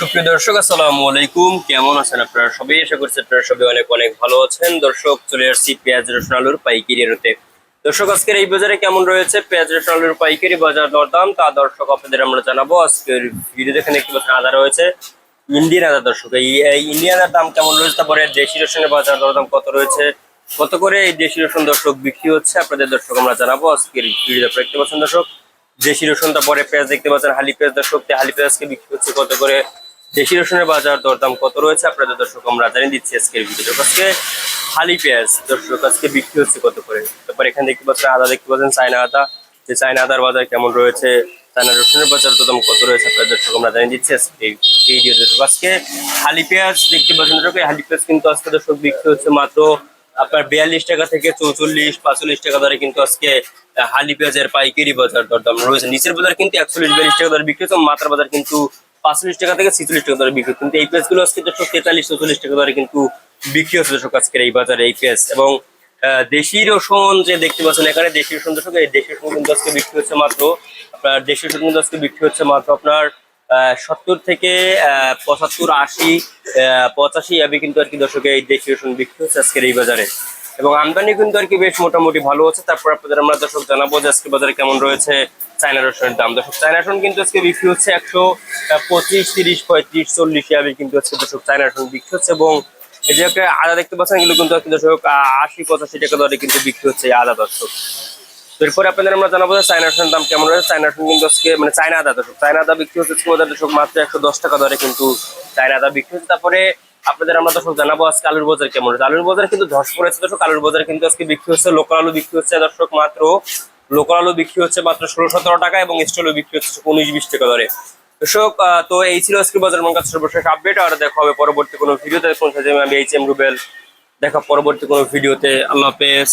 সুপ্রিয় দর্শক, আসসালামু আলাইকুম। কেমন আছেন আপনারা সবাই? আশা করছি আপনারা সবাই অনেক অনেক ভালো আছেন। দর্শক, চলে আসছি পেঁয়াজ, রসুন, আলুর পাইকারি রেটে। দর্শক, আজকের এই বাজারে কেমন রয়েছে? পেঁয়াজ, রসুন, আলুর পাইকারি বাজার দরদাম। তা দর্শক, আপনাদের আমরা জানাব। আজকের ভিডিও দেখে দেখতে পাচ্ছেন আদা রয়েছে। ইন্ডিয়ান আদা, দর্শক, এই ইন্ডিয়ান আদার দাম কেমন রয়েছে? তারপরে দেশি রসুনের বাজার দরদাম কত রয়েছে? কত করে এই দেশি রসুন দর্শক বিক্রি হচ্ছে? আপনাদের দর্শক আমরা জানাব। আজকের ভিডিও আপনারা দেখতে পাচ্ছেন, দর্শক। দেশি রসুন, তারপরে পেঁয়াজ দেখতে পাচ্ছেন, হালি পেঁয়াজ, দর্শক। হালি পেঁয়াজকে বিক্রি হচ্ছে কত করে? দেশি রসুনের বাজার দরদাম কত রয়েছে আপনাদের দর্শক, আমরা জানিয়ে দিচ্ছি আজকের ভিডিও আজকে হালি পেঁয়াজ, দর্শক, আজকে বিক্রি হচ্ছে কত করে? তারপর এখানে দেখতে পাচ্ছেন, আদা দেখতে পাচ্ছেন, চায়না আদা। যে চায়না আদার বাজার কেমন রয়েছে, চায়না রসুনের বাজার দরদাম কত রয়েছে আপনাদের দর্শক, আমরা জানিয়ে দিচ্ছি আজকে ভিডিও দর্শক আজকে হালি পেঁয়াজ দেখতে পাচ্ছেন দর্শক, এই হালি পেঁয়াজ কিন্তু আজকে দর্শক বিক্রি হচ্ছে মাত্র আপনার বিয়াল্লিশ টাকা থেকে চৌচল্লিশ, পাঁচচল্লিশ টাকা দরে কিন্তু আজকে হালি পেঁয়াজের পাইকারি বাজার দরদাম রয়েছে। নিচের বাজার কিন্তু একচল্লিশ, বিয়াল্লিশ টাকা দরে বিক্রি হচ্ছে, মাথার বাজার কিন্তু পাঁচচল্লিশ টাকা থেকে ছিচল্লিশ টাকা দরে বিক্রি। কিন্তু এই পেঁয়াজগুলো আজকে দর্শক তেতাল্লিশ, চৌচল্লিশ টাকা দরে কিন্তু বিক্রি হচ্ছে দর্শক আজকের এই বাজারে এই পেঁয়াজ। এবং দেশি রসুন যে দেখতে পাচ্ছেন এখানে, দেশি রসুন দর্শক, এই দেশি রসুন কিন্তু আজকে বিক্রি হচ্ছে মাত্র, আপনার দেশি রসুন কিন্তু আজকে বিক্রি হচ্ছে মাত্র আপনার সত্তর থেকে পঁচাত্তর, আশি পঁচাশি আবি কিন্তু আর কি দর্শক এই দেশি রসুন বিক্রি হচ্ছে আজকের এই বাজারে। এবং আমদানি কিন্তু আর কি বেশ মোটামুটি ভালো আছে তারপর আপনাদের আমরা দর্শক জানাব যে আজকে বাজারে কেমন রয়েছে চায়না রসুনের দাম। দর্শক, চায়না রসুন কিন্তু আজকে বিক্রি হচ্ছে একশো পঁচিশ, তিরিশ, পঁয়ত্রিশ, চল্লিশ আবি কিন্তু আজকে দর্শক চায়না রসুন বিক্রি হচ্ছে এবং এই যে একটা আদা দেখতে পাচ্ছেন, এগুলো কিন্তু আজকে দর্শক আশি, পঁচাশি টাকা দরে কিন্তু বিক্রি হচ্ছে এই আদা দর্শক। এরপরে আপনাদের আমরা জানাব যে চায়না রসুনের দাম কেমন রয়েছে। চায়না রসুন কিন্তু আজকে মানে চায়না আদা দর্শক, চায়না আদা বিক্রি হচ্ছে দর্শক মাত্র একশো দশ টাকা দরে কিন্তু চায়না আদা বিক্রি হচ্ছে। তারপরে আপনাদের আমরা দর্শক জানাব আজকে আলুর বাজার কেমন হচ্ছে আলুর বাজার কিন্তু ধস পড়েছে দর্শক, আলুর বাজার কিন্তু আজকে বিক্রি হচ্ছে, লোকাল আলু বিক্রি হচ্ছে দর্শক মাত্র, লোকাল আলু বিক্রি হচ্ছে মাত্র ষোলো সতেরো টাকা এবং স্টল আলু বিক্রি হচ্ছে উনিশ বিশ টাকা ধরে দর্শক তো এই ছিল আজকে বাজার মঙ্গল সর্বশেষ আপডেট, আর দেখা হবে পরবর্তী কোনো ভিডিওতে। কোন আমি এইচ এম রুবেল, দেখা পরবর্তী কোনো ভিডিওতে। আল্লাহ হাফেজ।